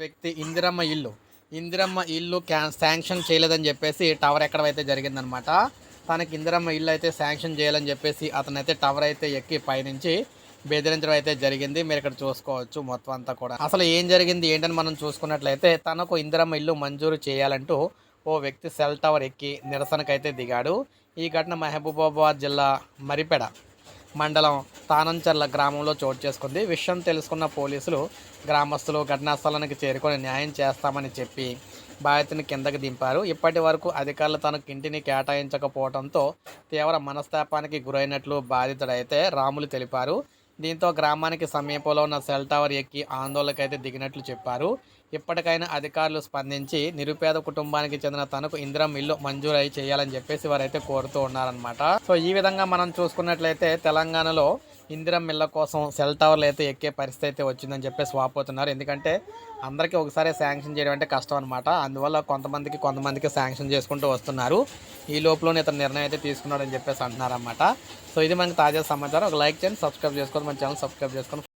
వ్యక్తి ఇందిరమ్మ ఇల్లు. ఇందిరమ్మ ఇల్లు క్యా శాంక్షన్ చేయలేదని చెప్పేసి టవర్ ఎక్కడైతే జరిగిందనమాట తనకి ఇందిరమ్మ ఇల్లు అయితే శాంక్షన్ చేయాలని చెప్పేసి అతనైతే టవర్ అయితే ఎక్కి పైనుంచి బెదిరించడం అయితే జరిగింది. మీరు ఇక్కడ చూసుకోవచ్చు మొత్తం అంతా కూడా. అసలు ఏం జరిగింది ఏంటని మనం చూసుకున్నట్లయితే తనకు ఇందిరమ్మ ఇల్లు మంజూరు చేయాలంటూ ఓ వ్యక్తి సెల్ టవర్ ఎక్కి నిరసనకైతే దిగాడు. ఈ ఘటన మహబూబాబాద్ జిల్లా మరిపెడ. మండలం తానంచర్ల గ్రామంలో చోటు చేసుకుంది. విషయం తెలుసుకున్న పోలీసులు గ్రామస్తులు ఘటనా స్థలానికి చేరుకొని న్యాయం చేస్తామని చెప్పి బాధితుని కిందకి దింపారు. ఇప్పటి వరకు అధికారులు తనకు ఇంటిని కేటాయించకపోవడంతో తీవ్ర మనస్తాపానికి గురైనట్లు బాధితుడైతే రాములు తెలిపారు. దీంతో గ్రామానికి సమీపంలో ఉన్న సెల్ టవర్ ఎక్కి ఆందోళనకైతే దిగినట్లు చెప్పారు. ఇప్పటికైనా అధికారులు స్పందించి నిరుపేద కుటుంబానికి చెందిన తనకు ఇందిరం ఇల్లు మంజూరై చేయాలని చెప్పేసి వారైతే కోరుతూ ఉన్నారనమాట సో ఈ విధంగా మనం చూసుకున్నట్లయితే తెలంగాణలో ఇందిరం మిల్ల కోసం సెల్ టవర్లు అయితే ఎక్కే పరిస్థితి అయితే వచ్చిందని చెప్పేసి వాపోతున్నారు. ఎందుకంటే అందరికీ ఒకసారి శాంక్షన్ చేయడం అంటే కష్టం అనమాట అందువల్ల కొంతమందికి కొంతమందికి శాంక్షన్ చేసుకుంటూ వస్తున్నారు. ఈ లోపలనే ఇతను నిర్ణయం అయితే తీసుకున్నాడని చెప్పేసి అంటున్నారన్నమాట. సో ఇది మనకి తాజా సమాచారం. ఒక లైక్ చేయండి సబ్స్క్రైబ్ చేసుకోండి మన ఛానల్ సబ్స్క్రైబ్ చేసుకొని